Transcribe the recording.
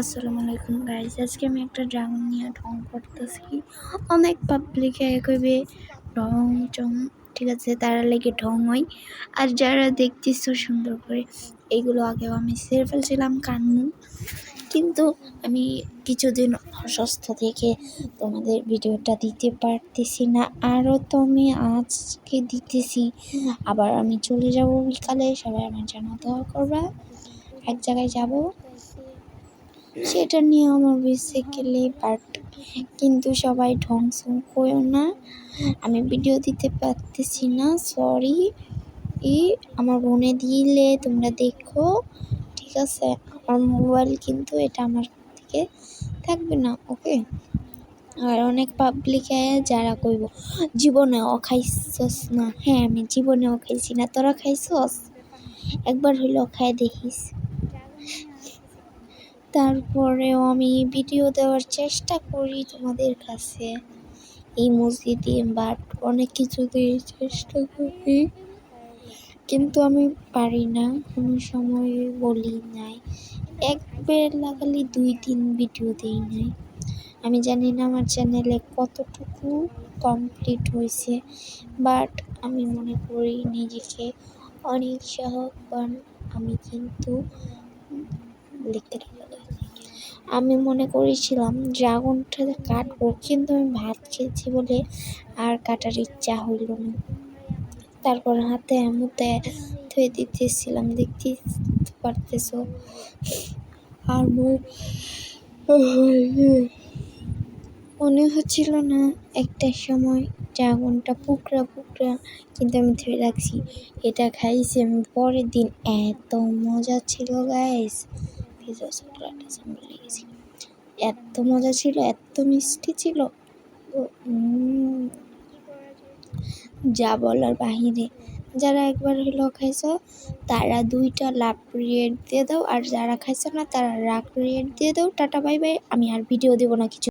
আসসালামু আলাইকুম গাইজ আজকে আমি একটা ড্রাগন নিয়ে ঢং করতেছি। অনেক পাবলিকে কইবে ঢং, চং, ঠিক আছে, তারা লেগে ঢং হয়। আর যারা দেখতেছো সুন্দর করে এইগুলো আগেও আমি সেরে ফেলছিলাম কান্নু কিন্তু আমি কিছুদিন অসুস্থ থেকে তোমাদের ভিডিওটা দিতে পারতেছি না। আরও তো আমি আজকে দিতেছি। আবার আমি চলে যাব বিকালে। সবাই আমার জন্য দোয়া করবা। এক জায়গায় যাব। সেটা নিয়ে আমার বেসিক্যালি বাট কিন্তু সবাই ঢংসং করো না। আমি ভিডিও দিতে পারতেছি না সরি ই আমার বোনে দিলে তোমরা দেখো, ঠিক আছে? আমার মোবাইল কিন্তু এটা আমার থেকে থাকবে না ওকে আর অনেক পাবলিকে যারা কইব, জীবনেও খাইছস না। হ্যাঁ আমি জীবনেও খাইছি না, তোরা খাইছস? একবার হইলেও খাই দেখিস। তারপরেও আমি ভিডিও দেওয়ার চেষ্টা করি তোমাদের কাছে। এই মসজিদে বাট অনেক কিছু দিয়ে চেষ্টা করি। কিন্তু আমি পারি না, কোনো সময় বলি নাই। একবার লাগালি দুই তিন ভিডিও দিই নাই। আমি জানি না আমার চ্যানেলে কতটুকু কমপ্লিট হয়েছে, বাট আমি মনে করি নিজেকে অনেক সাহবান আমি কিন্তু লিখতে আমি মনে করেছিলাম, ড্রাগনটা কাটবো, কিন্তু আমি ভাত খেয়েছি বলে আর কাটার ইচ্ছা হইল না। তারপর হাতে মুতে ধুয়ে দিতেছিলাম, দেখতে পারতেছো? আর মনে হচ্ছিল না, একটা সময় ড্রাগনটা পুকরা পুকরা, কিন্তু আমি ধরে রাখছি, এটা খাইছি আমি পরের দিন। এত মজা ছিল গাইস ভিজা চকলেট লেগেছি এত মজা ছিল, এত মিষ্টি ছিল। যা বলার বাহিরে। যারা একবার হলো খাইছ, তারা দুইটা লাভ রিয়েট দিয়ে দাও, আর যারা খাইছ না, তারা রাগ রিয়েট দিয়ে দাও। Tata, bye bye. আমি আর ভিডিও দেবো না কিছু।